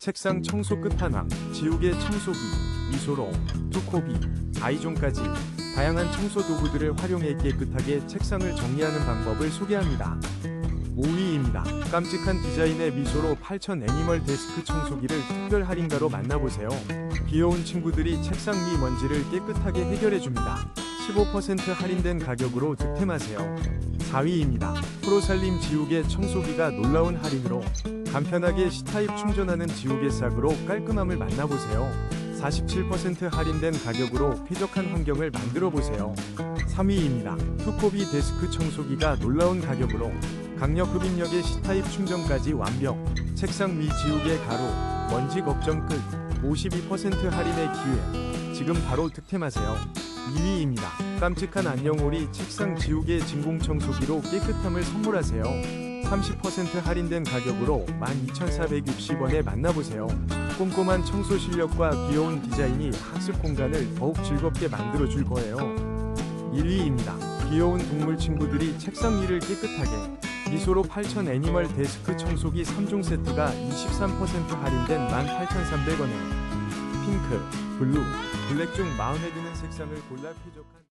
책상 청소 끝판왕, 지우개 청소기, 미소로, 투코비, 아이존까지 다양한 청소 도구들을 활용해 깨끗하게 책상을 정리하는 방법을 소개합니다. 5위입니다. 깜찍한 디자인의 미소로 8000 애니멀 데스크 청소기를 특별 할인가로 만나보세요. 귀여운 친구들이 책상 위 먼지를 깨끗하게 해결해줍니다. 15% 할인된 가격으로 득템하세요. 4위입니다. 프로살림 지우개 청소기가 놀라운 할인으로 간편하게 C타입 충전하는 지우개 싹으로 깔끔함을 만나보세요. 47% 할인된 가격으로 쾌적한 환경을 만들어 보세요. 3위입니다. 투코비 데스크 청소기가 놀라운 가격으로 강력 흡입력의 C타입 충전까지 완벽. 책상 위 지우개 가로 먼지 걱정 끝. 52% 할인의 기회. 지금 바로 득템하세요. 2위입니다. 깜찍한 안녕오리 책상 지우개 진공 청소기로 깨끗함을 선물하세요. 30% 할인된 가격으로 12,460원에 만나보세요. 꼼꼼한 청소 실력과 귀여운 디자인이 학습 공간을 더욱 즐겁게 만들어줄 거예요. 1위입니다. 귀여운 동물 친구들이 책상 위를 깨끗하게 미소로 8,000 애니멀 데스크 청소기 3종 세트가 23% 할인된 18,300원에 핑크, 블루, 블랙 중 마음에 드는 색상을 골라 쾌적한